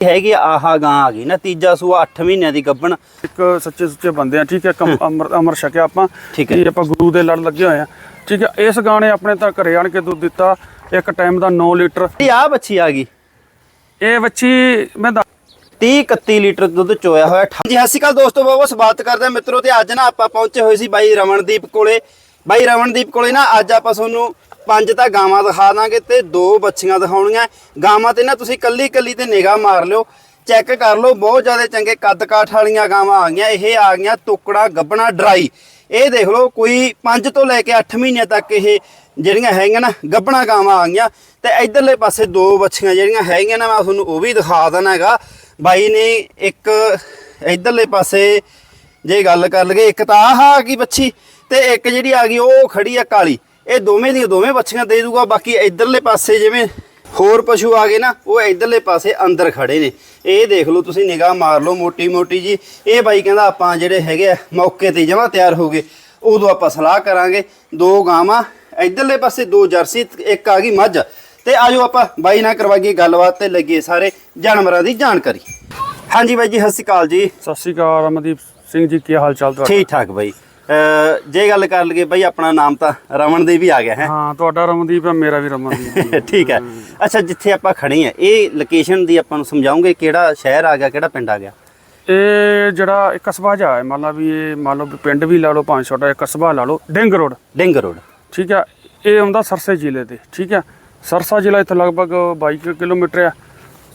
ਹੈਗੀ ਆਹਾ ਗਾਂ ਆ ਗਈ ਨਾ ਤੀਜਾ ਸੂਆ 8 ਮਹੀਨਿਆਂ ਦੀ ਗੱਬਣ ਇੱਕ ਸੱਚੇ ਸੁੱਚੇ ਬੰਦੇ ਆ ਠੀਕ ਹੈ ਕਮ- ਅਮਰ ਅਮਰ ਛਕਿਆ ਆਪਾਂ ਠੀਕ ਹੈ। ਆਪਾਂ ਗੁਰੂ ਦੇ ਲੜ ਲੱਗੇ ਹੋਏ ਆ। ਠੀਕ ਹੈ ਇਸ ਗਾਣੇ ਆਪਣੇ ਤਾਂ ਘਰੇ ਆਣ ਕੇ ਦੁੱਧ ਦਿੱਤਾ ਇੱਕ ਟਾਈਮ ਦਾ 9 ਲੀਟਰ। ਇਹ ਆ ਬੱਚੀ ਆ ਗਈ। ਇਹ ਬੱਚੀ ਮੈਂ ਦੱਸ 30 31 ਲੀਟਰ ਦੁੱਧ ਚੋਇਆ ਹੋਇਆ ਜੀ ਸਤਿ ਸ਼੍ਰੀ ਅਕਾਲ ਦੋਸਤੋ ਬਹੁਤ ਸਵਾਗਤ ਕਰਦੇ ਮਿੱਤਰੋ ਤੇ ਅੱਜ ਨਾ ਆਪਾਂ ਪਹੁੰਚੇ ਹੋਏ ਸੀ ਬਾਈ ਰਮਨਦੀਪ ਕੋਲੇ। ਬਾਈ ਰਮਨਦੀਪ ਕੋਲੇ ਨਾ ਅੱਜ ਆਪਾਂ ਤੁਹਾਨੂੰ ਪੰਜ ਤਾਂ ਗਾਵਾਂ ਦਿਖਾ ਦਾਂਗੇ ਤੇ ਦੋ ਬੱਚੀਆਂ ਦਿਖਾਉਣੀਆਂ। ਗਾਵਾਂ ਤੇ ਨਾ ਤੁਸੀਂ ਕੱਲੀ ਕੱਲੀ ਤੇ ਨਿਗਾਹ ਮਾਰ ਲਿਓ। ਚੈੱਕ ਕਰ ਲਓ, ਬਹੁਤ ਜ਼ਿਆਦਾ ਚੰਗੇ ਕੱਦ ਕਾਠ ਵਾਲੀਆਂ ਗਾਵਾਂ ਆ ਗਈਆਂ। ਇਹ ਆ ਗਈਆਂ ਟੁਕੜਾ ਗੱਬਣਾ ਡਰਾਈ। ਇਹ ਦੇਖ ਲਓ, ਕੋਈ 5 ਤੋਂ ਲੈ ਕੇ 8 ਮਹੀਨੇ ਤੱਕ ਇਹ ਜਿਹੜੀਆਂ ਹੈਗੀਆਂ ਨਾ ਗੱਬਣਾ ਗਾਵਾਂ ਆ ਗਈਆਂ। ਤੇ ਇਧਰਲੇ ਪਾਸੇ ਦੋ ਬੱਚੀਆਂ ਜਿਹੜੀਆਂ ਹੈਗੀਆਂ ਨਾ, ਮੈਂ ਤੁਹਾਨੂੰ ਉਹ ਵੀ ਦਿਖਾ ਦੇਣਾ ਹੈਗਾ। ਬਾਈ ਨੇ ਇੱਕ ਇਧਰਲੇ ਪਾਸੇ ਜੇ ਗੱਲ ਕਰ ਲਈਏ, ਇੱਕ ਤਾਂ ਆਹ ਆ ਗਈ ਬੱਚੀ ਤੇ ਇੱਕ ਜਿਹੜੀ ਆ ਗਈ, ਉਹ ਖੜੀ ਆ ਕਾਲੀ। ਇਹ ਦੋਵੇਂ ਦੀਆਂ ਦੋਵੇਂ ਬੱਚੀਆਂ ਦੇ ਦੂਗਾ ਬਾਕੀ ਇਧਰਲੇ ਪਾਸੇ ਜਿਵੇਂ ਹੋਰ ਪਸ਼ੂ ਆ ਗਏ ਨਾ ਉਹ ਇਧਰਲੇ ਪਾਸੇ ਅੰਦਰ ਖੜੇ ਨੇ। ਇਹ ਦੇਖ ਲਓ ਤੁਸੀਂ ਨਿਗਾਹ ਮਾਰ ਲਓ ਮੋਟੀ ਮੋਟੀ ਜੀ। ਇਹ ਬਾਈ ਕਹਿੰਦਾ ਆਪਾਂ ਜਿਹੜੇ ਹੈਗੇ ਆ ਮੌਕੇ ਤੇ ਜਮਾ ਤਿਆਰ ਹੋ ਗਏ। ਉਦੋਂ ਆਪਾਂ ਸਲਾਹ ਕਰਾਂਗੇ। ਦੋ ਗਾਵਾਂ ਇਧਰਲੇ ਪਾਸੇ ਦੋ ਜਰਸੀ ਇੱਕ ਆ ਗਈ ਮੱਝ। ਤੇ ਆਜੋ ਆਪਾਂ ਬਾਈ ਨਾਲ ਕਰਵਾਈਏ ਗੱਲਬਾਤ ਤੇ ਲੱਗੀਏ ਸਾਰੇ ਜਾਨਵਰਾਂ ਦੀ ਜਾਣਕਾਰੀ। ਹਾਂਜੀ ਬਾਈ ਜੀ ਸਤਿ ਸ਼੍ਰੀ ਅਕਾਲ ਜੀ। ਸਤਿ ਸ਼੍ਰੀ ਅਕਾਲ ਰਮਨਦੀਪ ਸਿੰਘ ਜੀ ਕੀ ਹਾਲ ਚਾਲ ਤੁਹਾਡਾ? ਠੀਕ ਠਾਕ ਬਾਈ। ਜੇ ਗੱਲ ਕਰ ਲਈਏ ਬਾਈ ਆਪਣਾ ਨਾਮ ਤਾਂ ਰਮਨਦੀਪ ਹੀ ਆ ਗਿਆ ਹੈ? ਹਾਂ ਤੁਹਾਡਾ ਰਮਨਦੀਪ ਹੈ ਮੇਰਾ ਵੀ ਰਮਨਦੀਪ ਹੀ। ਠੀਕ ਹੈ। ਅੱਛਾ ਜਿੱਥੇ ਆਪਾਂ ਖੜੇ ਆ ਇਹ ਲੋਕੇਸ਼ਨ ਦੀ ਆਪਾਂ ਨੂੰ ਸਮਝਾਉਂਗੇ ਕਿਹੜਾ ਸ਼ਹਿਰ ਆ ਗਿਆ ਕਿਹੜਾ ਪਿੰਡ ਆ ਗਿਆ? ਇਹ ਜਿਹੜਾ ਇੱਕ ਕਸਬਾ ਜਾ ਹੈ ਮੰਨ ਲਓ ਵੀ ਇਹ ਮੰਨ ਲਓ ਪਿੰਡ ਵੀ ਲਾ ਲਓ ਪੰਜ ਛੋਟਾ ਇੱਕ ਕਸਬਾ ਲਾ ਲਓ ਡਿੰਗ ਰੋਡ। ਡਿੰਗ ਰੋਡ। ਠੀਕ ਹੈ ਇਹ ਆਉਂਦਾ ਸਰਸੇ ਜ਼ਿਲ੍ਹੇ ਤੇ ਠੀਕ ਹੈ। ਸਰਸਾ ਜ਼ਿਲ੍ਹਾ ਇੱਥੇ ਲਗਭਗ 22 ਕੁ ਕਿਲੋਮੀਟਰ ਆ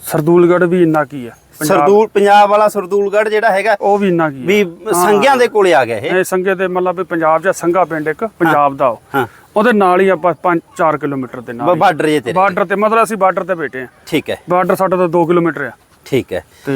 ਸਰਦੂਲਗੜ੍ਹ ਵੀ ਇੰਨਾ ਕੀ ਹੈ। ਸਰਦੂਲ ਪੰਜਾਬ ਵਾਲਾ ਸਰਦੂਲਗੜ੍ਹ ਜਿਹੜਾ ਹੈਗਾ ਉਹ ਵੀ ਇੰਨਾ ਕੀ ਵੀ ਸੰਗਿਆਂ ਦੇ ਕੋਲੇ ਆ ਗਿਆ ਇਹ। ਇਹ ਸੰਗੇ ਦੇ ਮਤਲਬ ਪੰਜਾਬ ਜਾਂ ਸੰਗਾ ਪਿੰਡ ਇੱਕ ਪੰਜਾਬ ਦਾ ਉਹ। ਹਾਂ। ਉਹਦੇ ਨਾਲ ਹੀ ਆਪਾਂ 5-4 ਕਿਲੋਮੀਟਰ ਦੇ ਨਾਲ ਬਾਰਡਰ ਜੇ ਤੇਰੇ ਬਾਰਡਰ ਤੇ। ਮਤਲਬ ਅਸੀਂ ਬਾਰਡਰ ਤੇ ਬੈਠੇ ਆ। ਠੀਕ ਹੈ। ਬਾਰਡਰ ਸਾਡਾ ਤਾਂ 2 ਕਿਲੋਮੀਟਰ ਆ। ਠੀਕ ਹੈ। ਤੇ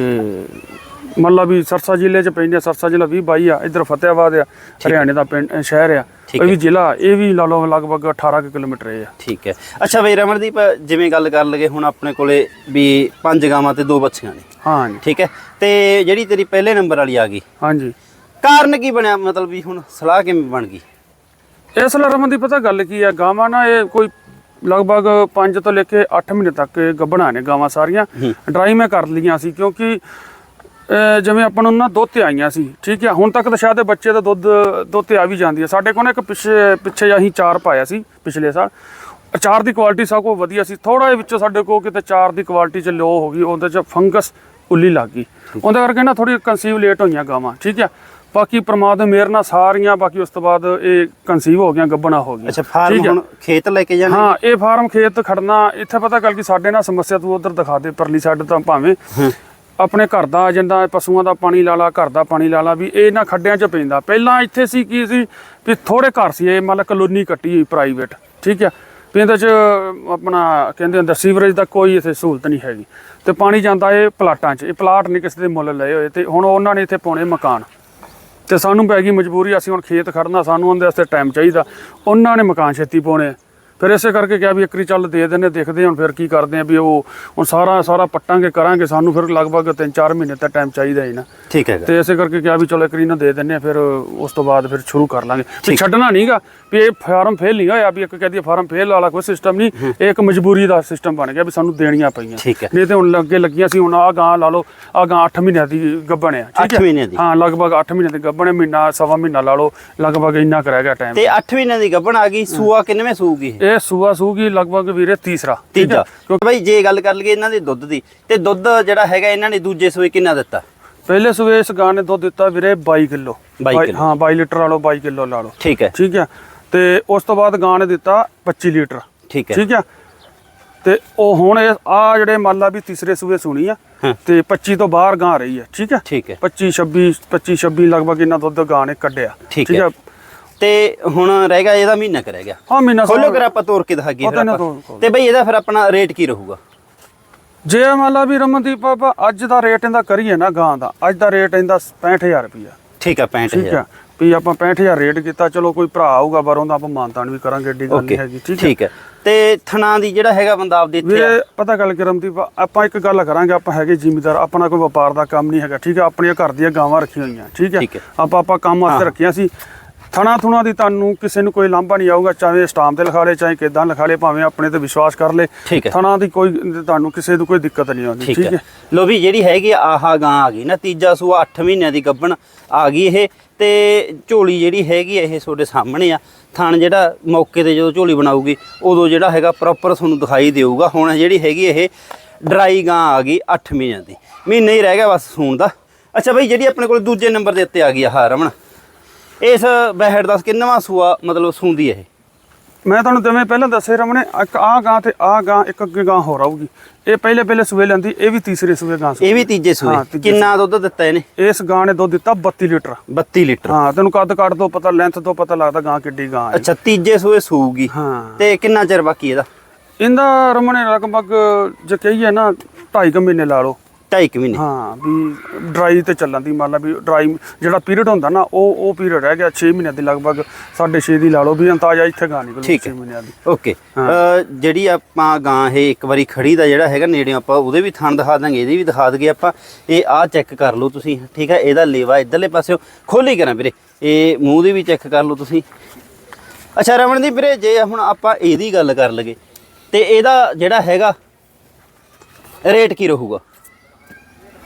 ਮਤਲਬ ਵੀ ਸਰਸਾ ਜ਼ਿਲ੍ਹੇ ਚ ਪੈਂਦੇ ਆ, ਸਰਸਾ ਜ਼ਿਲ੍ਹਾ 20 22 ਆ ਇਧਰ ਫਤਿਆਬਾਦ ਆ ਹਰਿਆਣੇ ਦਾ ਪਿੰਡ ਸ਼ਹਿਰ ਆ ਇਹ ਵੀ ਜ਼ਿਲ੍ਹਾ ਇਹ ਵੀ ਲਾ ਲਓ ਲਗਭਗ 18 ਕੁ ਕਿਲੋਮੀਟਰ ਆ। ਠੀਕ ਹੈ। ਅੱਛਾ ਬਈ ਰਮਨਦੀਪ ਜਿਵੇਂ ਗੱਲ ਕਰ ਲਗੇ ਹੁਣ ਆਪਣੇ ਕੋਲੇ ਵੀ ਪੰਜ ਗਾਵਾਂ ਤੇ ਦੋ ਬੱਚੀਆਂ ਨੇ। ਹਾਂ ਠੀਕ ਹੈ। ਤੇ ਜਿਹੜੀ ਤੇਰੀ ਪਹਿਲੇ ਨੰਬਰ ਵਾਲੀ ਆ ਗਈ ਹਾਂਜੀ ਕਾਰਨ ਕੀ ਬਣਿਆ? ਮਤਲਬ ਵੀ ਹੁਣ ਸਲਾਹ ਕਿਵੇਂ ਬਣ ਗਈ? ਇਸ ਲਰਮਨ ਦੀ ਪਤਾ ਗੱਲ ਕੀ ਆ? ਗਾਵਾਂ ਨਾ ਇਹ ਕੋਈ ਲਗਭਗ 5 ਤੋਂ ਲੈ ਕੇ 8 ਮਹੀਨੇ ਤੱਕ ਗੱਭਣਾ ਨੇ ਗਾਵਾਂ ਸਾਰੀਆਂ। ਡਰਾਈ ਮੈਂ ਕਰ ਲਈਆਂ ਸੀ ਕਿਉਂਕਿ ਜਿਵੇਂ ਆਪਾਂ ਨੂੰ ਨਾ ਦੁੱਧ ਤੇ ਆਈਆਂ ਸੀ ਠੀਕ ਹੈ ਹੁਣ ਤੱਕ ਤਾਂ ਸ਼ਾਇਦ ਬੱਚੇ ਦਾ ਦੁੱਧ ਦੁੱਧ ਤੇ ਆ ਵੀ ਜਾਂਦੀ ਹੈ ਸਾਡੇ ਕੋਲ ਨਾ ਇੱਕ ਪਿੱਛੇ ਪਿੱਛੇ ਅਸੀਂ ਚਾਰ ਪਾਇਆ ਸੀ ਪਿਛਲੇ ਸਾਲ। ਅਚਾਰ ਦੀ ਕੁਆਲਿਟੀ ਸਭ ਤੋਂ ਵਧੀਆ ਸੀ। ਥੋੜਾ ਜਿਹਾ ਵਿੱਚੋਂ ਸਾਡੇ ਕੋਲ ਕਿਤੇ ਚਾਰ ਦੀ ਕੁਆਲਿਟੀ ਚ ਲੋ ਹੋ ਗਈ ਉਹਦੇ ਚ ਫੰਗਸ ਉੱਲੀ ਲੱਗ ਗਈ। ਉਹਦੇ ਕਰਕੇ ਨਾ ਥੋੜੀ ਕਨਸੀਵ ਲੇਟ ਹੋਈਆਂ ਗਾਵਾਂ ਠੀਕ ਹੈ ਬਾਕੀ ਪ੍ਰਮਾਦ ਮੇਰ ਨਾਲ ਸਾਰੀਆਂ ਬਾਕੀ ਉਸ ਤੋਂ ਬਾਅਦ ਇਹ ਕਨਸੀਵ ਹੋ ਗਈਆਂ ਗੱਬਣਾ ਹੋ ਗਈਆਂ। ਅੱਛਾ ਫਾਰਮ। ਹੁਣ ਖੇਤ ਲੈ ਕੇ ਜਾਣਾ? ਹਾਂ ਇਹ ਫਾਰਮ ਖੇਤ ਖੜਨਾ ਇੱਥੇ ਪਤਾ ਗੱਲ ਕੀ ਸਾਡੇ ਨਾਲ ਸਮੱਸਿਆ ਤੂੰ ਉਧਰ ਦਿਖਾ ਦੇ ਪਰਲੀ ਸਾਈਡ ਤਾਂ ਭਾਵੇਂ। ਆਪਣੇ ਘਰ ਦਾ ਜਿੰਦਾ ਪਸ਼ੂਆਂ ਦਾ ਪਾਣੀ ਲਾ ਲਾ, ਘਰ ਦਾ ਪਾਣੀ ਲਾ ਲਾ, ਵੀ ਇਹ ਨਾ ਖੱਡਿਆਂ 'ਚ ਪੈਂਦਾ। ਪਹਿਲਾਂ ਇੱਥੇ ਸੀ ਕੀ ਸੀ ਵੀ ਥੋੜੇ ਘਰ ਸੀ, ਇਹ ਮਤਲਬ ਕਲੋਨੀ ਕੱਟੀ ਹੋਈ ਪ੍ਰਾਈਵੇਟ ਠੀਕ ਹੈ ਵੀ ਇਹਦੇ 'ਚ ਆਪਣਾ ਕਹਿੰਦੇ ਹੁੰਦੇ ਸੀਵਰੇਜ ਦਾ ਕੋਈ ਇੱਥੇ ਸਹੂਲਤ ਨਹੀਂ ਹੈਗੀ। ਤੇ ਪਾਣੀ ਜਾਂਦਾ ਇਹ ਪਲਾਟਾਂ 'ਚ, ਇਹ ਪਲਾਟ ਨਹੀਂ ਕਿਸੇ ਦੇ ਮੁੱਲ ਲਏ ਹੋਏ। ਤੇ ਹੁਣ ਉਹਨਾਂ ਨੇ ਇੱਥੇ ਪਾਉਣੇ ਮਕਾਨ। ਤੇ ਸਾਨੂੰ ਪੈ ਗਈ ਮਜਬੂਰੀ, ਅਸੀਂ ਹੁਣ ਖੇਤ ਖੜਨਾ ਸਾਨੂੰ ਉਹਦੇ ਵਾਸਤੇ ਟਾਈਮ ਚਾਹੀਦਾ। ਉਹਨਾਂ ਨੇ ਮਕਾਨ ਛੇਤੀ ਪਾਉਣੇ। ਫਿਰ ਇਸੇ ਕਰਕੇ ਕਿਹਾ ਵੀ ਇੱਕਰੀ ਚੱਲ ਦੇ ਦਿੰਦੇ ਦੇਖਦੇ ਹਾਂ ਫਿਰ ਕੀ ਕਰਦੇ ਆ ਵੀ ਉਹ ਹੁਣ ਸਾਰਾ ਸਾਰਾ ਪੱਟਾਂਗੇ ਕਰਾਂਗੇ ਸਾਨੂੰ ਫਿਰ ਲਗਭਗ 3-4 ਮਹੀਨੇ ਤੱਕ ਟਾਈਮ ਚਾਹੀਦਾ ਹੀ ਨਾ। ਠੀਕ ਹੈਗਾ ਤੇ ਇਸੇ ਕਰਕੇ ਕਿਹਾ ਵੀ ਚਲੋ ਇੱਕਰੀ ਨਾ ਦੇ ਆ ਫਿਰ ਉਸ ਤੋਂ ਬਾਅਦ ਫਿਰ ਸ਼ੁਰੂ ਕਰ ਲਾਂਗੇ। ਤੇ ਛੱਡਣਾ ਨਹੀਂਗਾ ਵੀ ਇਹ ਫਾਰਮ ਫੇਲ ਨਹੀਂ ਹੋਇਆ ਵੀ ਇੱਕ ਕਹਦੀ ਫਾਰਮ ਫੇਲ ਵਾਲਾ ਕੋਈ ਸਿਸਟਮ ਨਹੀਂ ਇਹ ਇੱਕ ਮਜਬੂਰੀ ਦਾ ਸਿਸਟਮ ਬਣ ਗਿਆ ਵੀ ਸਾਨੂੰ ਦੇਣੀਆਂ ਪਈਆਂ। ਨਹੀਂ ਤੇ ਹੁਣ ਲੱਗੇ ਲੱਗੀਆਂ ਸੀ ਹੁਣ ਆ ਗਾਂ ਲਾ ਲਓ ਆ ਗਾਂ 8 ਮਹੀਨਿਆਂ ਦੀ ਗੱਭਣ ਆ ਠੀਕ ਹੈ? ਮਹੀਨਿਆਂ ਦੀ। ਹਾਂ ਲਗਭਗ 8 ਮਹੀਨੇ ਦੀ ਗੱਭਣ ਮਹੀਨਾ ਸਵਾ ਮਹੀਨਾ ਲਾ ਲਓ ਲਗਭਗ ਇੰਨਾ ਕੁ ਰਹਿ ਗਿਆ ਟਾਈਮ ਤੇ 8 ਮਹੀਨਿਆਂ ਦੀ ਗੱਭਣ ਆ ਗਈ ਸੂਆ ਕਿੰਨਵੇਂ ਸੂਗੀ ਇਹ ਸੂਆ ਸੂਗੀ ਲਗਭਗ ਵੀਰੇ ਤੀਸਰਾ ਤੀਜਾ? ਕਿਉਂਕਿ ਭਾਈ ਜੇ ਗੱਲ ਕਰ ਲਈਏ ਇਹਨਾਂ ਦੇ ਦੁੱਧ ਦੀ ਤੇ ਦੁੱਧ ਜਿਹੜਾ ਹੈਗਾ ਇਹਨਾਂ ਨੇ ਦੂਜੇ ਸੂਏ ਕਿੰਨਾ ਦਿੱਤਾ? ਪਹਿਲੇ ਸੂਏ ਇਸ ਗਾਂ ਨੇ ਦੁੱਧ ਦਿੱਤਾ ਵੀਰੇ 22 ਕਿਲੋ। 22 ਕਿੱਲੋ। ਹਾਂ 22 ਲੀਟਰ ਵਾਲੋ 22 ਕਿਲੋ ਲਾ ਲਓ। ਠੀਕ ਹੈ। ਠੀਕ ਹੈ? ਤੇ ਉਸ ਤੋਂ ਬਾਅਦ ਗਾਂ ਨੇ ਦਿੱਤਾ 25 ਲੀਟਰ। ਠੀਕ ਹੈ। ਠੀਕ ਹੈ? ਤੇ ਉਹ ਹੁਣ ਆ ਜਿਹੜੇ ਮੰਨ ਲਾ ਵੀ ਤੀਸਰੇ ਸੂਏ ਸੁਣੀ ਆ। ਤੇ 25 ਤੋਂ ਬਾਹਰ ਗਾਂ ਰਹੀ ਹੈ ਠੀਕ ਹੈ? ਠੀਕ ਹੈ। 25 26 25 26 ਲਗਭਗ ਇਹਨਾਂ ਦੁੱਧ ਗਾਂ ਨੇ ਕੱਢਿਆ। ਠੀਕ ਹੈ। ਤੇ ਹੁਣ ਰਹਿ ਗਿਆ ਇਹਦਾ ਮਹੀਨਾ ਕਰ ਰਹਿ ਗਿਆ। ਹਾਂ ਮਹੀਨਾ ਖੋਲੋ ਕਰ ਆਪਾਂ ਤੋੜ ਕੇ ਪਤਾ ਫਿਰ ਆਪਾਂ। ਤੇ ਬਈ ਇਹਦਾ ਫਿਰ ਆਪਣਾ ਰੇਟ ਕੀ ਰਹੂਗਾ? ਜੇ ਮੰਨ ਲਾ ਵੀ ਰਮਨਦੀਪ ਬਾਬਾ ਅੱਜ ਦਾ ਰੇਟ ਇਹਦਾ ਕਰੀਏ ਨਾ ਗਾਂ ਦਾ ਅੱਜ ਦਾ ਰੇਟ ਇਹਦਾ 65000 ਰੁਪਇਆ ਠੀਕ ਠੀਕ 65000 ਹੈ ਵੀ ਆਪਾਂ 65000 ਰੇਟ ਕੀਤਾ ਚਲੋ ਕੋਈ ਭਰਾ ਆਊਗਾ ਬਾਹਰੋਂ ਦਾ ਆਪਾਂ ਮਾਨਤਾਨ ਵੀ ਕਰਾਂਗੇ ਏਡੀ ਗੱਲ ਨਹੀਂ ਹੈਗੀ ਠੀਕ ਹੈ ਠੀਕ ਹੈ ਤੇ ਥਣਾ ਦੀ ਜਿਹੜਾ ਹੈਗਾ ਬੰਦਾ ਆਪਦੇ ਇੱਥੇ ਪਤਾ ਗੱਲ ਕਿ ਰਮਨਦੀਪ ਆਪਾਂ ਇੱਕ ਗੱਲ ਕਰਾਂਗੇ ਆਪਾਂ ਹੈਗੇ ਜ਼ਿਮੀਦਾਰ ਆਪਣਾ ਕੋਈ ਵਪਾਰ ਦਾ ਕੰਮ ਨਹੀਂ ਹੈਗਾ ਠੀਕ ਹੈ ਆਪਣੀਆਂ ਘਰ ਦੀਆਂ ਗਾਵਾਂ ਰੱਖੀਆਂ ਹੋਈਆਂ ਠੀਕ ਠੀਕ ਹੈ। ਆਪਾਂ ਆਪਾਂ ਕੰਮ ਵਾਸਤੇ ਰੱਖੀਆਂ ਸੀ। ਥਣਾ ਥੁਣਾ ਦੀ ਤੁਹਾਨੂੰ ਕਿਸੇ ਨੂੰ ਕੋਈ ਲਾਂਭਾ ਨਹੀਂ ਆਊਗਾ ਚਾਹੇ ਸਟਾਮ ਤੇ ਲਿਖਾ ਲੇ ਚਾਹੇ ਕਿਦਾਂ ਲਿਖਾ ਲੇ ਭਾਵੇਂ ਆਪਣੇ ਤੇ ਵਿਸ਼ਵਾਸ ਕਰ ਲੇ। ਠੀਕ ਹੈ। ਥਣਾ ਦੀ ਕੋਈ ਤੁਹਾਨੂੰ ਕਿਸੇ ਨੂੰ ਕੋਈ ਦਿੱਕਤ ਨਹੀਂ ਆਉਂਦੀ ਠੀਕ ਹੈ। ਲੋ ਵੀ ਜਿਹੜੀ ਹੈਗੀ ਆ, ਆਹ ਗਾਂ ਆ ਗਈ ਨਾ ਤੀਜਾ ਸੂਆ 8 ਮਹੀਨਿਆਂ ਦੀ ਗੱਭਣ ਆ ਗਈ ਇਹ ਤੇ ਝੋਲੀ ਜਿਹੜੀ ਹੈਗੀ ਆ ਇਹ ਤੁਹਾਡੇ ਸਾਹਮਣੇ ਆ। ਥਣ ਜਿਹੜਾ ਮੌਕੇ ਤੇ ਜਦੋਂ ਝੋਲੀ ਬਣਾਊਗੀ ਉਦੋਂ ਜਿਹੜਾ ਹੈਗਾ ਪ੍ਰੋਪਰ ਤੁਹਾਨੂੰ ਦਿਖਾਈ ਦੇਊਗਾ। ਹੁਣ ਜਿਹੜੀ ਹੈਗੀ ਇਹ ਡਰਾਈ ਗਾਂ ਆ ਗਈ 8 ਮਹੀਨਿਆਂ ਦੀ। ਮਹੀਨਾ ਹੀ ਰਹਿ ਗਿਆ ਬਸ ਸੂਣ ਦਾ। ਅੱਛਾ ਬਈ ਜਿਹੜੀ ਆਪਣੇ ਕੋਲ ਦੂਜੇ ਨੰਬਰ ਦੇ ਉੱਤੇ ਆ ਗਈ ਆ ਹਾਂ ਰਮਣ ਇਸ ਬਹਿੜ ਦਾ ਕਿੰਨਵਾਂ ਸੂਆ ਮਤਲਬ ਸੂੰਦੀ ਹੈ ਇਹ? ਮੈਂ ਤੁਹਾਨੂੰ ਜਿਵੇਂ ਪਹਿਲਾਂ ਦੱਸੇ ਰਮਣੇ ਇੱਕ ਆ ਗਾਂ ਤੇ ਆ ਗਾਂ ਇੱਕ ਅੱਗੇ ਗਾਂ ਹੋਰ ਆਊਗੀ। ਇਹ ਪਹਿਲੇ ਪਹਿਲੇ ਸੂਏ ਲੈਂਦੀ ਇਹ ਵੀ ਤੀਸਰੇ ਸੂਏ ਗਾਂ ਸੀ। ਇਹ ਵੀ ਤੀਜੇ ਸੂਏ। ਕਿੰਨਾ ਦੁੱਧ ਦਿੱਤਾ ਇਹਨੇ? ਇਸ ਗਾਂ ਨੇ ਦੁੱਧ ਦਿੱਤਾ 32 ਲੀਟਰ। 32 ਲੀਟਰ। ਹਾਂ ਤੈਨੂੰ ਕੱਦ ਕੱਟ ਤੋਂ ਪਤਾ ਲੈਂਥ ਤੋਂ ਪਤਾ ਲੱਗਦਾ ਗਾਂ ਕਿੱਡੀ ਗਾਂ ਹੈ। ਅੱਛਾ ਤੀਜੇ ਸੂਏ ਸੂਗੀ ਹਾਂ। ਤੇ ਕਿੰਨਾ ਚਿਰ ਬਾਕੀ ਇਹਦਾ? ਇਹਦਾ ਰਮਣੇ ਲਗਭਗ ਜੇ ਕਹੀਏ ਨਾ 2.5 ਮਹੀਨੇ ਲਾ ਲਓ। ਢਾਈ ਕੁ ਮਹੀਨੇ। ਹਾਂ ਵੀ ਡਰਾਈ ਤੇ ਚੱਲਣ ਦੀ ਮੰਨ ਲਾ ਵੀ ਡਰਾਈ ਜਿਹੜਾ ਪੀਰੀਅਡ ਹੁੰਦਾ ਨਾ ਉਹ ਉਹ ਪੀਰੀਅਡ ਰਹਿ ਗਿਆ 6 ਮਹੀਨਿਆਂ ਦੀ ਲਗਭਗ 6.5 ਦੀ ਲਾ ਲਓ ਵੀ ਅੰਤਾਜਾ ਇੱਥੇ ਗਾਂ ਨਿਕਲੂ ਠੀਕ 6 ਹੈ। ਮਹੀਨਿਆਂ ਦੀ। ਓਕੇ। ਜਿਹੜੀ ਆਪਾਂ ਗਾਂ ਇਹ ਇੱਕ ਵਾਰੀ ਖੜੀ ਦਾ ਜਿਹੜਾ ਹੈਗਾ ਨੇੜੇ ਆਪਾਂ ਉਹਦੇ ਵੀ ਥਣ ਦਿਖਾ ਦਾਂਗੇ ਇਹਦੇ ਵੀ ਦਿਖਾ ਦਈਏ ਆਪਾਂ। ਇਹ ਆਹ ਚੈੱਕ ਕਰ ਲਓ ਤੁਸੀਂ ਠੀਕ ਹੈ? ਇਹਦਾ ਲੇਵਾ ਇਧਰਲੇ ਪਾਸਿਓ ਖੋਲੀ ਕਰਾਂ ਵੀਰੇ। ਇਹ ਮੂੰਹ ਦੀ ਵੀ ਚੈੱਕ ਕਰ ਲਓ ਤੁਸੀਂ। ਅੱਛਾ ਰਮਨ ਦੀ ਵੀਰੇ ਜੇ ਹੁਣ ਆਪਾਂ ਇਹਦੀ ਗੱਲ ਕਰ ਲਗੇ ਤੇ ਇਹਦਾ ਜਿਹੜਾ ਹੈਗਾ ਰੇਟ ਕੀ ਰਹੂਗਾ?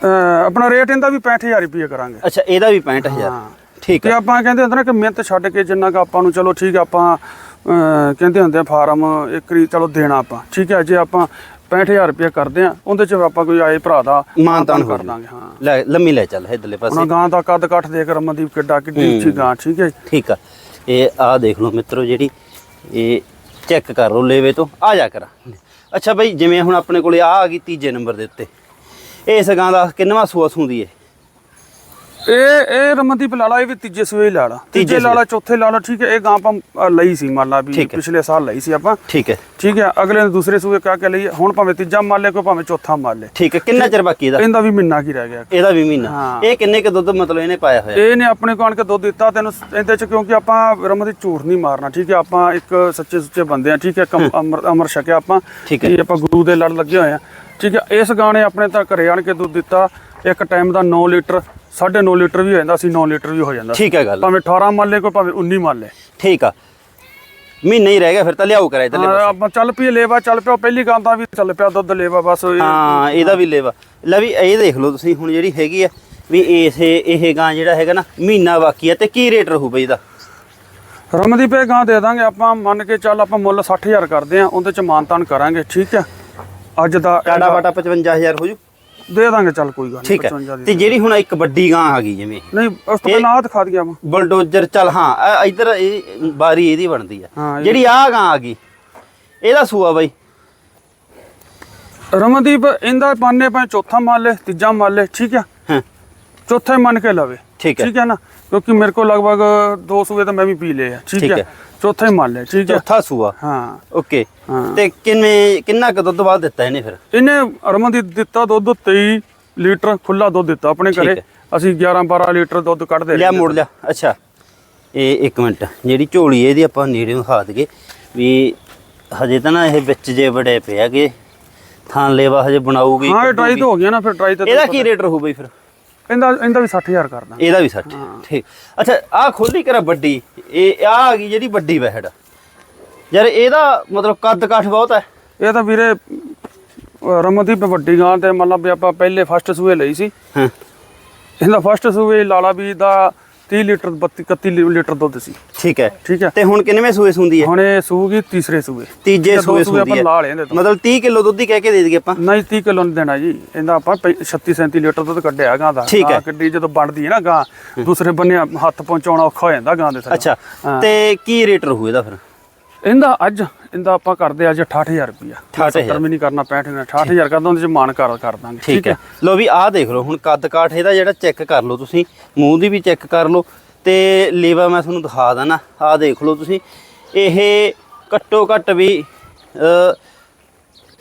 ਅਹ ਆਪਣਾ ਰੇਟ ਇਹਦਾ ਵੀ 65000 ਰੁਪਏ ਕਰਾਂਗੇ। ਅੱਛਾ ਇਹਦਾ ਵੀ 65000 ਹਾਂ। ਠੀਕ ਤੇ ਹੈ ਆਪਾਂ ਕਹਿੰਦੇ ਹੁੰਦੇ ਨਾ ਕਿ ਮਿਹਨਤ ਛੱਡ ਕੇ ਜਿੰਨਾ ਕੁ ਆਪਾਂ ਨੂੰ ਚਲੋ ਠੀਕ ਆ, ਆਪਾਂ ਅਹ ਕਹਿੰਦੇ ਹੁੰਦੇ ਆ ਫਾਰਮ ਇੱਕ ਰੀ ਚਲੋ ਦੇਣਾ ਆਪਾਂ। ਠੀਕ ਹੈ ਜੇ ਆਪਾਂ 65000 ਰੁਪਏ ਕਰਦੇ ਆ ਉਹਦੇ ਚ ਆਪਾਂ ਕੋਈ ਆਏ ਭਰਾ ਦਾ ਮਾਨਤਾਨ ਕਰ ਦਾਂਗੇ ਹਾਂ। ਲੈ ਲੰਮੀ ਲੈ ਚੱਲ ਇਧਰਲੇ ਪਾਸੇ। ਉਹਨਾਂ ਗਾਂ ਦਾ ਕੱਦ ਕੱਠ ਦੇਖ ਰਮਨਦੀਪ ਕਿੱਡਾ ਕਿੱਡੀ ਉੱਚੀ ਗਾਂ ਠੀਕ ਹੈ। ਠੀਕ ਆ। ਇਹ ਆਹ ਦੇਖ ਲਓ ਮਿੱਤਰੋ ਜਿਹੜੀ ਇਹ ਚੈੱਕ ਕਰ ਲਓ ਲੇਵੇ ਤੋਂ। ਆ ਜਾ ਕਰਾਂ। ਅੱਛਾ ਬਈ ਜਿਵੇਂ ਹੁਣ ਆਪਣੇ ਕੋਲੇ ਆ ਆ ਗਈ ਤੀਜੇ ਨੰਬਰ ਦੇ ਉੱਤੇ। ਇਸ ਗਾਂ ਦਾ ਕਿੰਨਵਾਂ ਸੂਆ ਸੂੰਦੀ ਏ? ਇਹ ਇਹ ਰਮਨਦੀਪ ਲਾਲਾ ਇਹ ਵੀ ਤੀਜੇ ਸੂਏ ਲਾਲਾ ਤੀਜੇ ਲਾਲਾ ਚੌਥੇ ਲਾਲਾ ਠੀਕ ਹੈ ਇਹ ਗਾਂ ਆਪਾਂ ਲਈ ਸੀ ਮੰਨ ਲਾ ਵੀ। ਪਿਛਲੇ ਸਾਲ ਲਈ ਸੀ ਆਪਾਂ। ਠੀਕ ਹੈ। ਠੀਕ ਹੈ ਅਗਲੇ ਨੇ ਦੂਸਰੇ ਸੂਏ ਕਹਿ ਕੇ ਲਈ ਹੁਣ ਭਾਵੇਂ ਤੀਜਾ ਮਾਰ ਲੈ ਕੋਈ ਭਾਵੇਂ ਚੌਥਾ ਮਾਰ ਲੈ। ਠੀਕ ਹੈ ਕਿੰਨਾ ਚਿਰ ਬਾਕੀ ਇਹਦਾ? ਇਹਦਾ ਵੀ ਮਹੀਨਾ ਕੀ ਰਹਿ ਗਿਆ। ਇਹਦਾ ਵੀ ਮਹੀਨਾ। ਇਹ ਕਿੰਨੇ ਕ ਦੁੱਧ ਮਤਲਬ ਇਹਨੇ ਪਾਇਆ ਹੋਇਆ? ਇਹ ਨੇ ਆਪਣੇ ਕੋਲ ਆਣ ਕੇ ਦੁੱਧ ਦਿੱਤਾ ਤੈਨੂੰ ਇਹਦੇ ਚ ਕਿਉਂਕਿ ਆਪਾਂ ਰਮਨ ਦੀ ਝੂਠ ਨਹੀਂ ਮਾਰਨਾ ਠੀਕ ਹੈ ਆਪਾਂ ਇੱਕ ਸੱਚੇ ਸੁੱਚੇ ਬੰਦੇ ਆ ਠੀਕ ਹੈ ਅਮਰ ਅਮਰ ਛਕਿਆ ਆਪਾਂ ਠੀਕ ਹੈ। ਕਿ ਆਪਾਂ ਗੁਰੂ ਦੇ ਲੜ ਲੱਗੇ ਹੋਏ ਆ ਠੀਕ ਹੈ ਇਸ ਗਾਣੇ ਆਪਣੇ ਤਾਂ ਘਰੇ ਆਣ ਕੇ ਦੁੱਧ ਦਿੱਤਾ ਇੱਕ ਟਾਈਮ ਦਾ 9 ਲੀਟਰ 9.5 ਲੀਟਰ ਵੀ ਹੋ ਜਾਂਦਾ ਸੀ 9 ਲੀਟਰ ਵੀ ਹੋ ਜਾਂਦਾ। ਠੀਕ ਹੈ ਗੱਲ। ਭਾਵੇਂ 18 ਮੰਨ ਲੈ ਕੋਈ ਭਾਵੇਂ 19 ਮੰਨ ਲੈ ਠੀਕ ਆ। ਮਹੀਨਾ ਹੀ ਰਹਿ ਗਿਆ ਫਿਰ ਤਾਂ ਲਿਆਓ ਕਰਾ ਇਧਰਲੇ ਹਾਂ, ਆਪਾਂ ਚੱਲ ਪਈ ਲੇਵਾ ਚੱਲ ਪਿਆ ਪਹਿਲੀ ਗੱਲ ਤਾਂ ਵੀ ਚੱਲ ਪਿਆ ਦੁੱਧ ਲੇਵਾ ਬਸ ਹਾਂ ਇਹਦਾ ਵੀ ਲੇਵਾ। ਲੈ ਵੀ ਇਹ ਦੇਖ ਲਓ ਤੁਸੀਂ ਹੁਣ ਜਿਹੜੀ ਹੈਗੀ ਆ ਵੀ ਇਸ ਇਹ ਗਾਂ ਜਿਹੜਾ ਹੈਗਾ ਨਾ ਮਹੀਨਾ ਬਾਕੀ ਆ ਤੇ ਕੀ ਰੇਟ ਰਹੂ ਬਈ ਇਹਦਾ? ਰਮਨਦੀਪ ਇਹ ਗਾਂ ਦੇ ਦਾਂਗੇ ਆਪਾਂ ਮੰਨ ਕੇ ਚੱਲ ਆਪਾਂ ਮੁੱਲ 60000 ਕਰਦੇ ਆ ਉਹਦੇ ਚ ਮਾਨਤਾਨ ਕਰਾਂਗੇ ਠੀਕ ਹੈ। ਅੱਜ ਦਾ ਕਾੜਾ ਬਾਟਾ 55000 ਹੋ ਜੂ। ਦੇ ਦਾਂਗੇ ਚੱਲ ਕੋਈ ਗੱਲ ਨਹੀਂ ਠੀਕ ਹੈ। 55 ਦੀ ਤੇ ਜਿਹੜੀ ਹੁਣ ਇੱਕ ਵੱਡੀ ਗਾਂ ਆ ਗਈ ਜਿਵੇਂ ਨਹੀਂ ਉਸ ਤੋਂ ਪਹਿਲਾਂ ਆਹ ਦਿਖਾ ਦਿਆ ਵਾ ਬਲਡੋਜ਼ਰ ਚੱਲ ਹਾਂ ਇੱਧਰ ਇਹ ਬਾਰੀ ਇਹਦੀ ਬਣਦੀ ਆ। ਜਿਹੜੀ ਆ ਗਾਂ ਆ ਗਈ ਇਹਦਾ ਸੂਆ ਬਾਈ। ਰਮਨਦੀਪ ਇਹਦਾ ਪਾਣੇ ਪਾ ਚੌਥਾ ਮੰਨ ਲੈ ਤੀਜਾ ਮੰਨ ਲੈ ਠੀਕ ਹਾਂ। ਚੌਥਾ ਮੰਨ ਕੇ ਲਵੇ। ਠੀਕ ਹੈ। ਠੀਕ ਹੈ ਨਾ? ਕਿਉਂਕਿ ਮੇਰੇ ਕੋਲ ਲਗਭਗ ਦੋ ਸੂਏ ਤਾਂ ਮੈਂ ਵੀ ਪੀ ਲਏ ਆ ਠੀਕ ਠੀਕ ਹੈ? ਹੈ। ਚੌਥਾ ਹੀ ਮੰਨ ਲੈ ਠੀਕ ਹੈ? ਚੌਥਾ ਸੂਆ? ਹਾਂ। ਓਕੇ। ਤੇ ਕਿੰਨੇ ਕਿੰਨਾ ਕੁ ਦੁੱਧ ਬਾਅਦ ਦਿੱਤਾ ਇਹਨੇ ਫਿਰ? ਇਹਨੇ ਰਮਨਦੀਪ ਦਿੱਤਾ ਦੁੱਧ 23 ਲੀਟਰ ਖੁੱਲਾ ਦੁੱਧ ਦਿੱਤਾ ਆਪਣੇ ਘਰੇ। ਅਸੀਂ 11 12 ਲੀਟਰ ਦੁੱਧ ਕੱਢਦੇ ਲਿਆ ਮੋੜ ਲਿਆ। ਅੱਛਾ। ਇਹ ਇੱਕ ਮਿੰਟ। ਜਿਹੜੀ ਝੋਲੀ ਇਹਦੀ ਆਪਾਂ ਨੇੜੇ ਦਿਖਾ ਦਈਏ ਵੀ ਹਜੇ ਤਾਂ ਨਾ ਇਹ ਵਿੱਚ ਜੇ ਬੜੇ ਪਿਆਗੇ ਥਾਂ ਲੇਵਾ ਹਜੇ ਬਣਾਊਗੀ ਹਾਂ ਡਰਾਈ ਤਾਂ ਹੋ ਗਿਆ ਨਾ ਫਿਰ ਡਰਾਈ ਤੇ ਇਹਦਾ ਕੀ ਰੇਟ ਰਹੂ ਬਈ ਫਿਰ? ਇਹਦਾ ਇਹਦਾ ਵੀ 60000 ਕਰਦਾ। ਇਹਦਾ ਵੀ 60 ਠੀਕ। ਅੱਛਾ ਆਹ ਖੋਲੀ ਕਰਾ ਵੱਡੀ? ਇਹ ਆ ਆ ਗਈ ਜਿਹੜੀ ਵੱਡੀ ਵਹਿੜ। ਯਾਰ ਇਹਦਾ ਮਤਲਬ ਕੱਦ ਕਾਠ ਬਹੁਤ ਹੈ। ਇਹ ਤਾਂ ਵੀਰੇ ਰਮਨਦੀਪ ਵੱਡੀ ਗਾਂ ਤੇ ਮਤਲਬ ਵੀ ਆਪਾਂ ਪਹਿਲੇ ਫਸਟ ਸੂਏ ਲਈ ਸੀ। ਹਾਂ। ਇਹਦਾ ਫਸਟ ਸੂਏ ਲਾਲਾ ਵੀ ਦਾ 30 ਲੀਟਰ 32 31 ਲੀਟਰ ਦੁੱਧ ਸੀ। ਠੀਕ ਹੈ। ਠੀਕ ਹੈ। ਤੇ ਹੁਣ ਕਿੰਨਵੇਂ ਸੂਏ ਸੁੰਦੀ ਹੈ? ਹੁਣ ਇਹ ਸੂਗੀ ਤੀਸਰੇ ਸੂਏ। ਤੀਜੇ ਸੂਏ ਸੁੰਦੀ ਹੈ। ਮਤਲਬ 30 ਕਿਲੋ ਦੁੱਧ ਹੀ ਕਹਿ ਕੇ ਦੇ ਦਈਏ ਆਪਾਂ। ਨਹੀਂ 30 ਕਿਲੋ ਨਹੀਂ ਦੇਣਾ ਜੀ। ਇਹਦਾ ਆਪਾਂ 36 37 ਲੀਟਰ ਦੁੱਧ ਕੱਢਿਆ ਗਾਂ ਦਾ। ਗਾਂ ਕਿੱਡੀ ਜਦੋਂ ਬਣਦੀ ਹੈ ਨਾ ਗਾਂ ਦੂਸਰੇ ਬੰਨੇ ਹੱਥ ਪਹੁੰਚਾਉਣਾ ਔਖਾ ਹੋ ਜਾਂਦਾ ਗਾਂ ਦੇ ਥੱਲੇ। ਅੱਛਾ। ਤੇ ਕੀ ਰੇਟ ਰਹੂ ਇਹਦਾ ਫਿਰ? ਇਹਦਾ ਅੱਜ ਇਹਦਾ ਆਪਾਂ ਕਰਦੇ ਅੱਜ 68000 ਰੁਪਿਆ 68,000 70 ਵੀ ਨਹੀਂ ਕਰਨਾ 65 68000 ਕਰਦਾ ਉਹਦੇ ਚ ਮਾਨ ਕਰ ਕਰ ਦਾਂਗੇ ਠੀਕ ਹੈ। ਲੋ ਵੀ ਆਹ ਦੇਖ ਲਓ ਹੁਣ ਕੱਦ ਕਾਠ ਇਹਦਾ ਜਿਹੜਾ ਚੈੱਕ ਕਰ ਲਓ ਤੁਸੀਂ ਮੂੰਹ ਦੀ ਵੀ ਚੈੱਕ ਕਰ ਲਓ ਤੇ ਲੇਵਾ ਮੈਂ ਤੁਹਾਨੂੰ ਦਿਖਾ ਦਣਾ ਆਹ ਦੇਖ ਲਓ ਤੁਸੀਂ ਇਹ ਘੱਟੋ ਘੱਟ ਵੀ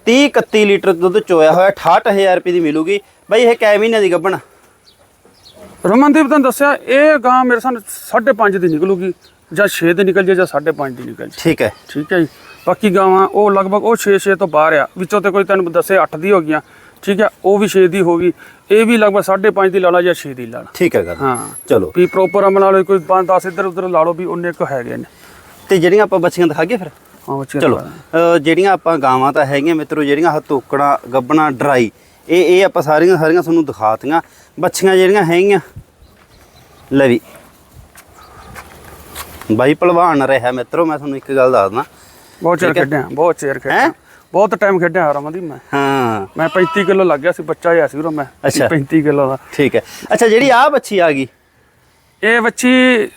30 31 ਲੀਟਰ ਦੁੱਧ ਚੋਇਆ ਹੋਇਆ 68000 ਰੁਪਏ ਦੀ ਮਿਲੂਗੀ। ਬਈ ਇਹ ਕੈ ਮਹੀਨੇ ਦੀ ਗੱਭਣ? ਰਮਨਦੀਪ ਤੁਹਾਨੂੰ ਦੱਸਿਆ ਇਹ ਗਾਂ ਮੇਰੇ ਸਾਨ 5.5 ਦੀ ਨਿਕਲੂਗੀ। ਜਾਂ 6 ਦੀ ਨਿਕਲ ਜੇ ਜਾਂ 5.5 ਦੀ ਨਿਕਲ ਜੇ ਠੀਕ ਹੈ। ਠੀਕ ਹੈ ਜੀ। ਬਾਕੀ ਗਾਵਾਂ ਉਹ ਲਗਭਗ ਉਹ 6-6 ਤੋਂ ਬਾਹਰ ਆ। ਵਿੱਚੋਂ ਤੇ ਕੋਈ ਤੈਨੂੰ ਦੱਸੇ 8 ਦੀ ਹੋ ਗਈਆਂ। ਠੀਕ ਹੈ ਉਹ ਵੀ 6 ਦੀ ਹੋ ਗਈ। ਇਹ ਵੀ ਲਗਭਗ 5.5 ਦੀ ਲਾ ਲਾ ਜਾਂ 6 ਦੀ ਲਾ ਲਾ। ਠੀਕ ਹੈ ਗੱਲ। ਹਾਂ। ਚਲੋ। ਵੀ ਪ੍ਰੋਪਰ ਅਮਲ ਵਾਲੇ ਕੋਈ 5 10 ਇੱਧਰ ਉੱਧਰ ਲਾ ਲਓ ਵੀ ਉਹਨੇ ਕੁ ਹੈਗੇ ਨੇ। ਤੇ ਜਿਹੜੀਆਂ ਆਪਾਂ ਬੱਚੀਆਂ ਦਿਖਾਗੇ ਫਿਰ? ਚਲੋ। ਜਿਹੜੀਆਂ ਆਪਾਂ ਗਾਵਾਂ ਤਾਂ ਹੈਗੀਆਂ ਮਿੱਤਰੋ ਜਿਹੜੀਆਂ ਹਤੋਕਣਾ ਗੱਬਣਾ ਡਰਾਈ ਇਹ ਇਹ ਆਪਾਂ ਸਾਰੀਆਂ ਸਾਰੀਆਂ ਤੁਹਾਨੂੰ ਦਿਖਾਤੀਆਂ ਬੱਚੀਆਂ ਜਿਹੜੀਆਂ ਹੈਗੀਆਂ ਲੈ ਵੀ। ਬਾਈ ਪਹਿਲਵਾਨ ਰਿਹਾ ਮਿੱਤਰੋ ਮੈਂ ਤੁਹਾਨੂੰ ਇੱਕ ਗੱਲ ਦੱਸਦਾ। ਬਹੁਤ ਚਿਰ। ਖੇਡਿਆ ਬਹੁਤ ਚਿਰ? ਖੇਡਿਆ। ਬਹੁਤ ਟਾਈਮ ਖੇਡਿਆ ਰਮਨਦੀਪ ਮੈਂ। ਹਾਂ। ਮੈਂ 35 ਕਿਲੋ ਲੱਗ ਗਿਆ ਸੀ ਬੱਚਾ ਜਿਹਾ ਸੀ ਉਰੋਂ ਮੈਂ। ਅੱਛਾ। 35 ਕਿਲੋ ਦਾ। ਠੀਕ ਹੈ। ਅੱਛਾ ਜਿਹੜੀ ਆਹ ਬੱਚੀ ਆ ਗਈ? ਇਹ ਬੱਚੀ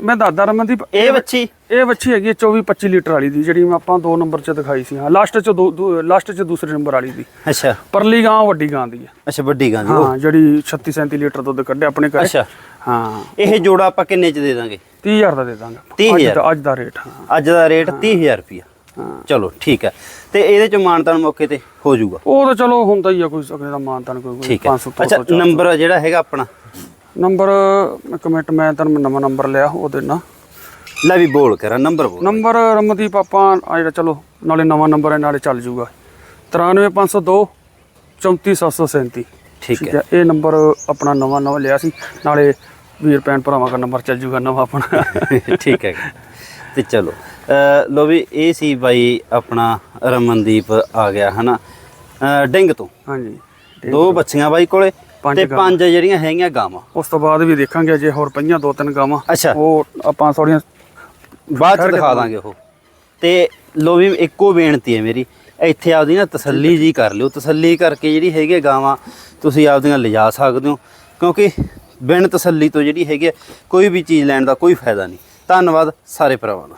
ਮੈਂ ਦਾਦਾ ਰਮਨਦੀਪ ਇਹ ਬੱਚੀ ਇਹ ਬੱਚੀ ਹੈਗੀ 24 25 ਲੀਟਰ ਵਾਲੀ ਦੀ ਜਿਹੜੀ ਮੈਂ ਆਪਾਂ ਦੋ ਨੰਬਰ 'ਚ ਦਿਖਾਈ ਸੀ। ਹਾਂ ਲਾਸਟ 'ਚ ਦੋ ਲਾਸਟ 'ਚ ਦੂਸਰੇ ਨੰਬਰ ਵਾਲੀ ਦੀ। ਅੱਛਾ। ਪਰਲੀ ਗਾਂ ਵੱਡੀ ਗਾਂ ਦੀ ਹੈ। ਅੱਛਾ ਵੱਡੀ ਗਾਂ ਦੀ। ਹਾਂ ਜਿਹੜੀ 36 37 ਲੀਟਰ ਦੁੱਧ ਕੱਢਿਆ ਆਪਣੇ ਘਰੇ। ਅੱਛਾ। ਹਾਂ। ਇਹ ਜੋੜਾ ਆਪਾਂ ਕਿੰਨੇ ਚ ਦੇ ਦਾਂਗੇ? 30000 ਦਾ ਦੇ ਦਾਂਗੇ ਆਪਾਂ। 30,000 ਅੱਜ ਦਾ ਅੱਜ ਦਾ ਰੇਟ ਹਾਂ। ਅੱਜ ਦਾ ਰੇਟ 30000 ਰੁਪਿਆ ਚਲੋ ਠੀਕ ਹੈ। ਤੇ ਇਹਦੇ ਚ ਮਾਨਤਾਨ ਮੌਕੇ ਤੇ ਹੋ ਜਾਊਗਾ? ਉਹ ਤਾਂ ਚਲੋ ਹੁੰਦਾ ਹੀ ਆ ਕੋਈ ਅਗਲੇ ਦਾ ਮਾਨ ਤਾਨ ਕੋਈ ਕੋਈ ਠੀਕ ਹੈ। 500 ਤੋਂ ਅੱਛਾ ਨੰਬਰ ਜਿਹੜਾ ਹੈਗਾ ਆਪਣਾ? ਨੰਬਰ ਇੱਕ ਮਿੰਟ ਮੈਂ ਤੁਹਾਨੂੰ ਨਵਾਂ ਨੰਬਰ ਲਿਆ ਉਹ ਦੇਣਾ। ਲੈ ਵੀ ਬੋਲ ਕਰਾਂ ਨੰਬਰ ਬੋਲ। ਨੰਬਰ ਰਮਦੀਪ ਆਪਾਂ ਆ ਜਿਹੜਾ ਚਲੋ ਨਾਲੇ ਨਵਾਂ ਨੰਬਰ ਹੈ ਨਾਲੇ ਚੱਲ ਜੂਗਾ 93502 34737 ਠੀਕ ਹੈ। ਇਹ ਨੰਬਰ ਆਪਣਾ ਨਵਾਂ ਨਵਾਂ ਲਿਆ ਸੀ। ਨਾਲੇ ਵੀਰ ਭੈਣ ਭਰਾਵਾਂ ਦਾ ਨੰਬਰ ਚੱਲ ਜੂਗਾ ਨਵਾਂ ਆਪਣਾ। ਠੀਕ ਹੈ। ਤੇ ਚਲੋ ਲੋ ਵੀ ਇਹ ਸੀ ਬਾਈ ਆਪਣਾ ਰਮਨਦੀਪ ਆ ਗਿਆ ਹਨਾ? ਡਿੰਗ ਤੋਂ। ਹਾਂਜੀ। ਦੋ ਬੱਚੀਆਂ ਬਾਈ ਕੋਲੇ ਤੇ ਪੰਜ ਜਿਹੜੀਆਂ ਹੈਗੀਆਂ ਗਾਵਾਂ। ਉਸ ਤੋਂ ਬਾਅਦ ਵੀ ਦੇਖਾਂਗੇ ਜੇ ਹੋਰ ਪਈਆਂ ਦੋ ਤਿੰਨ ਗਾਵਾਂ। ਅੱਛਾ। ਉਹ ਆਪਾਂ ਥੋੜੀਆਂ ਬਾਅਦ ਚ ਦਿਖਾ ਦਾਂਗੇ ਉਹ। ਤੇ ਲੋ ਵੀ ਇੱਕੋ ਬੇਨਤੀ ਹੈ ਮੇਰੀ ਇੱਥੇ ਆਪਦੀ ਨਾ ਤਸੱਲੀ ਜੀ ਕਰ ਲਿਓ। ਤਸੱਲੀ ਕਰਕੇ ਜਿਹੜੀ ਹੈਗੀ ਗਾਵਾਂ ਤੁਸੀਂ ਆਪਦੀਆਂ ਲਿਜਾ ਸਕਦੇ ਹੋ। ਕਿਉਂਕਿ ਬਿਨ ਤਸੱਲੀ ਤੋਂ ਜਿਹੜੀ ਹੈਗੀ ਆ ਕੋਈ ਵੀ ਚੀਜ਼ ਲੈਣ ਦਾ ਕੋਈ ਫਾਇਦਾ ਨਹੀਂ। ਧੰਨਵਾਦ ਸਾਰੇ ਭਰਾਵਾਂ ਦਾ।